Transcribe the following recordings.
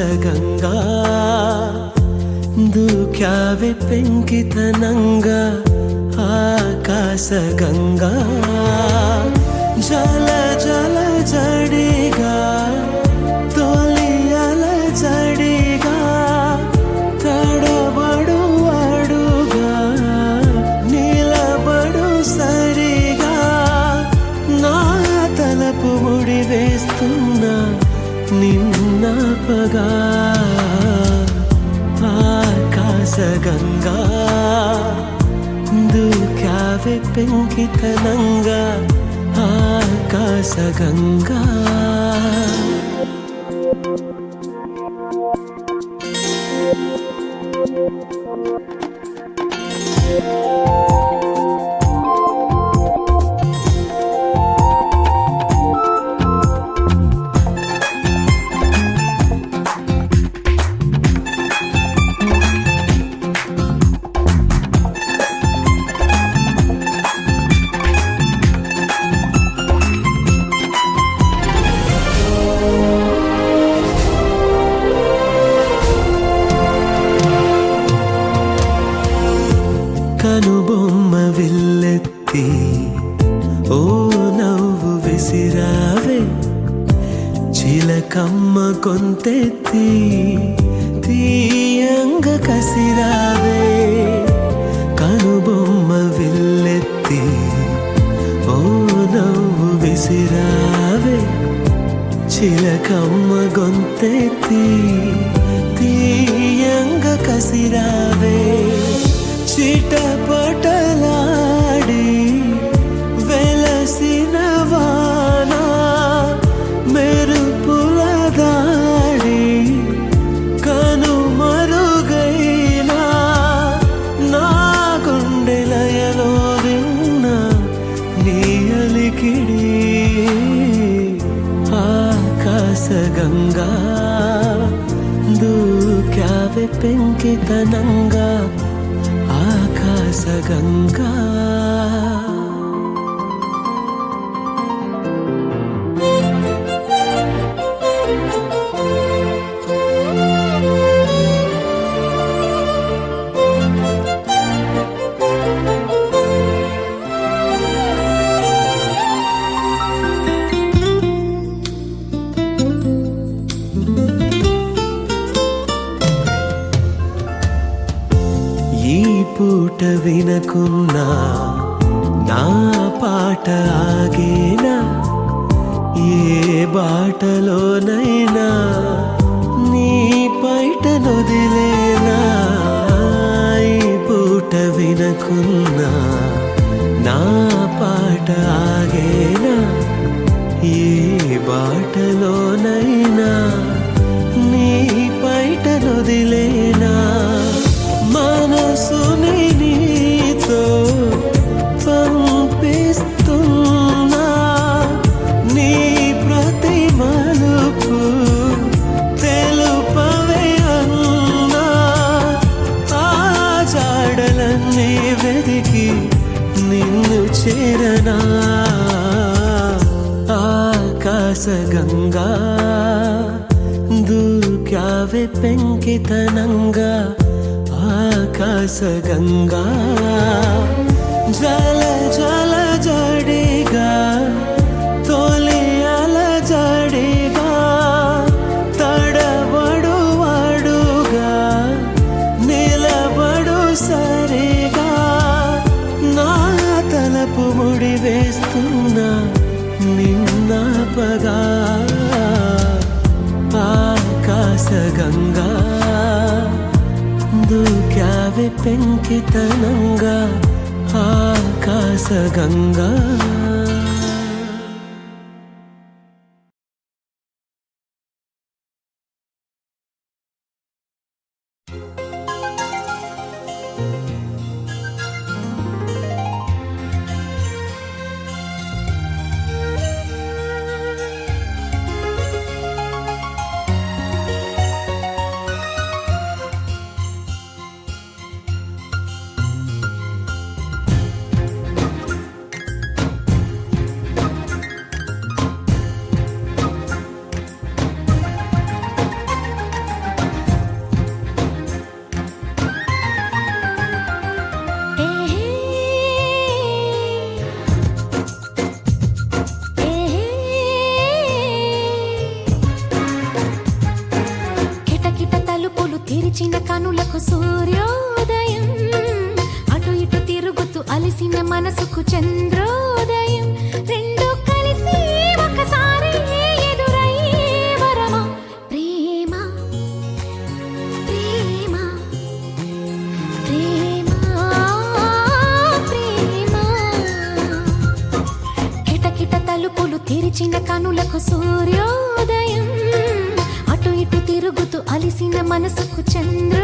అంతరంగంగా దూకావే పెంకితనంగా ఆకాశగంగా జల జల జడిగా. పెంకితనంగా ఆకాశగంగా. కనుబొమ్మ ti చందనంగా ఆకాశగంగా వినకున్నా నా పాట ఆగేనా? ఏ బాటలోనైనా నీ పైట నొదిలేనా? పూట వినకున్నా నా పాట ఆగేనా? ఏ బాటలోనైనా నీ పైట నొదిలేనా గంగా ఆకాశ గంగా. జల జల జడిగా తొలి అల జడిగా తడబడు అడుగా నిలబడు సరిగా. నా తలపు ముడి వేస్తున్నా నిన్నపగా ఆకాశగంగా దూకావె పెంకితనంగా ఆకాశగంగా. సూర్యోదయం. అటు ఇటు తిరుగుతూ అలిసిన మనసుకు చంద్రోదయం. రెండు కలిసి ఒకసారి ఎదురై వరమ? ప్రేమ ప్రేమ ప్రేమ తలుపులు తెరిచిన కనులకు సూర్యోదయం. అటు ఇటు తిరుగుతూ అలిసిన మనసుకు చంద్ర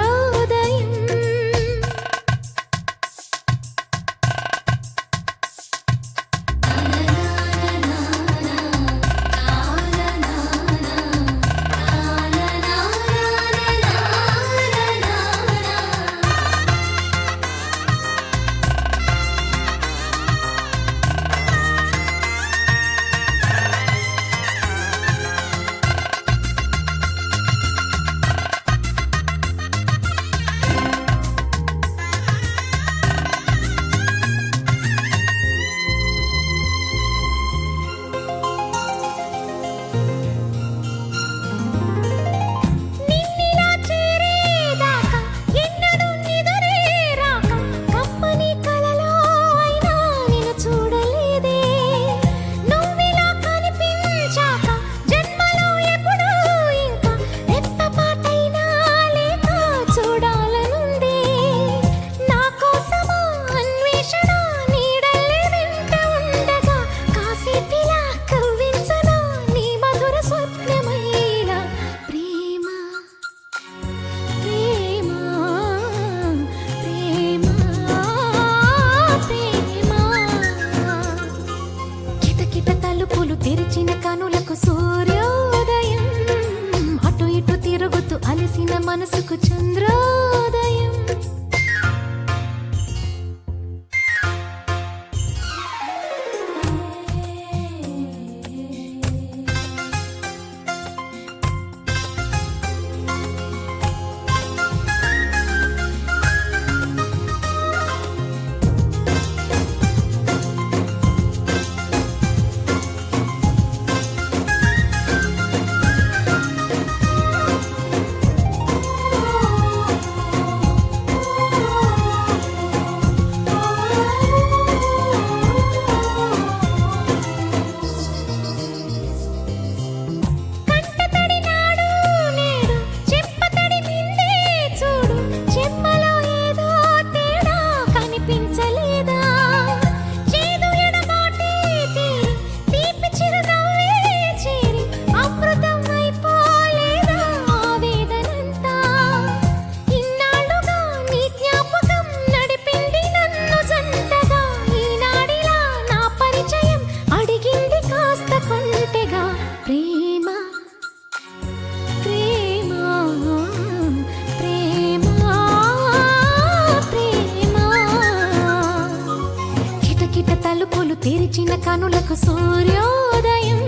సూర్యోదయం.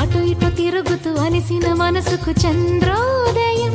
అటు ఇటు తిరుగుతూ అలిసిన మనసుకు చంద్రోదయం.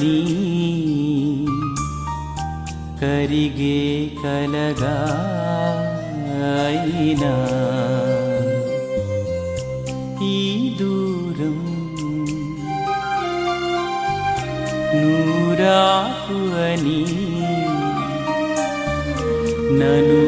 നീ കരികെ കലകായിന. ഈ ദൂരം നൂരാകുവനി നനു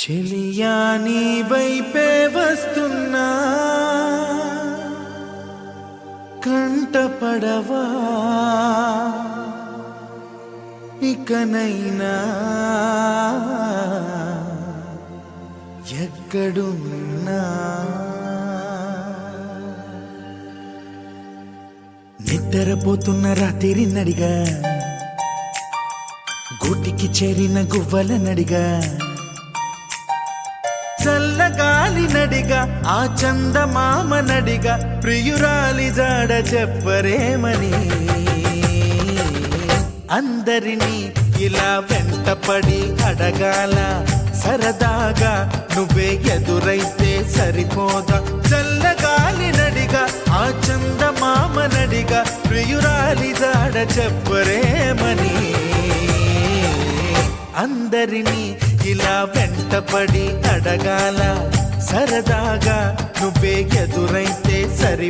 చెలియా నీ వైపే వస్తున్నా. కంట పడవా ఇకనైనా. ఎక్కడున్నా. నిద్రపోతున్న రాత్రి నడిగా గూటికి చేరిన గువ్వల నడిగా నడిగా ఆ చందమామ నడిగా ప్రియురాలి జాడ చెప్పరేమని. అందరినీ ఇలా వెంటపడి అడగాల సరదాగా నువ్వే ఎదురైతే సరిపోదా. చల్లగాలి నడిగా ఆ చందమామ నడిగా ప్రియురాలి జాడ చెప్పరేమని. అందరినీ ఇలా వెంటపడి అడగాల సరదాగా నువ్వే ఎదురైతే సరి